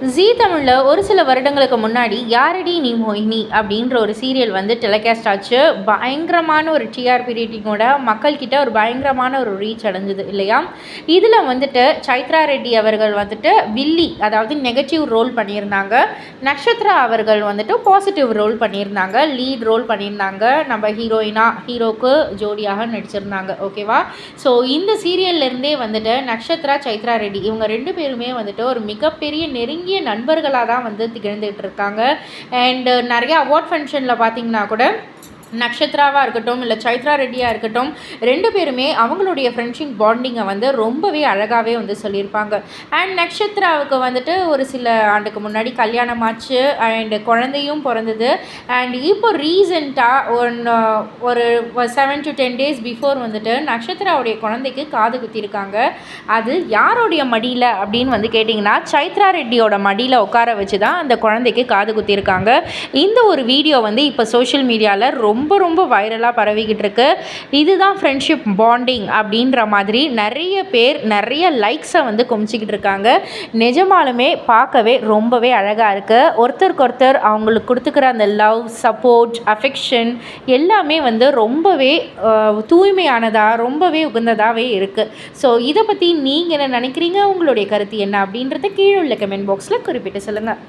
ஜீ தமிழில் ஒரு சில வருடங்களுக்கு முன்னாடி யாரடி நீ மோகினி? அப்படின்ற ஒரு சீரியல் வந்து டெலிகாஸ்ட் ஆச்சு. பயங்கரமான ஒரு டிஆர்பி ரேட்டிங்கோட மக்கள்கிட்ட ஒரு பயங்கரமான ஒரு ரீச் அடைஞ்சது இல்லையா? இதில் வந்துட்டு சைத்ரா ரெட்டி அவர்கள் வந்துட்டு வில்லி அதாவது நெகட்டிவ் ரோல் பண்ணியிருந்தாங்க. நக்ஷத்ரா அவர்கள் வந்துட்டு பாசிட்டிவ் ரோல் பண்ணியிருந்தாங்க. லீட் ரோல் பண்ணியிருந்தாங்க. நம்ம ஹீரோயினா ஹீரோக்கு ஜோடியாக நடிச்சிருந்தாங்க ஓகேவா ஸோ இந்த சீரியல்லேருந்தே வந்துட்டு நக்ஷத்ரா சைத்ரா ரெட்டி இவங்க ரெண்டு பேருமே வந்துட்டு ஒரு மிகப்பெரிய நெருங்கி நெருங்கிய நண்பர்களாக தான் வந்து திகழ்ந்துகிட்டு இருக்காங்க. அண்டு நிறைய அவார்ட் ஃபங்க்ஷனில் பார்த்தீங்கன்னா கூட நக்ஷத்ராவாக இருக்கட்டும் இல்லை சைத்ரா ரெட்டியாக இருக்கட்டும் ரெண்டு பேருமே அவங்களுடைய ஃப்ரெண்ட்ஷிப் பாண்டிங்கை வந்து ரொம்பவே அழகாகவே வந்து சொல்லியிருப்பாங்க. அண்ட் நக்ஷத்ராவுக்கு வந்துட்டு ஒரு சில ஆண்டுக்கு முன்னாடி கல்யாணம் ஆச்சு அண்டு குழந்தையும் பிறந்தது. அண்ட் இப்போ ரீசெண்டாக ஒன் ஒரு seven to ten days before வந்துட்டு நக்ஷத்ராவுடைய குழந்தைக்கு காது குத்திருக்காங்க அது யாருடைய மடியில் அப்படின்னு வந்து கேட்டிங்கன்னா சைத்ரா ரெட்டியோட மடியில் உட்கார வச்சு தான் அந்த குழந்தைக்கு காது குத்திருக்காங்க இந்த ஒரு வீடியோ வந்து இப்போ சோஷியல் மீடியாவில் ரொம்ப ரொம்ப ரொம்ப வைரலாக பரவிக்கிட்டு இருக்கு. இதுதான் ஃப்ரெண்ட்ஷிப் பாண்டிங் அப்படின்ற மாதிரி நிறைய பேர் நிறைய லைக்ஸை வந்து குமிச்சிக்கிட்டு இருக்காங்க. நிஜமாலுமே பார்க்கவே ரொம்பவே அழகாக இருக்குது ஒருத்தருக்கு ஒருத்தர் அவங்களுக்கு கொடுத்துக்கிற அந்த லவ் சப்போர்ட் அஃபெக்ஷன் எல்லாமே வந்து ரொம்பவே தூய்மையானதாக ரொம்பவே உகந்ததாகவே இருக்குது ஸோ இதை பற்றி நீங்கள் என்ன நினைக்கிறீங்க? உங்களுடைய கருத்து என்ன அப்படின்றத கீழே உள்ள கமெண்ட் பாக்ஸில் குறிப்பிட்டு சொல்லுங்கள்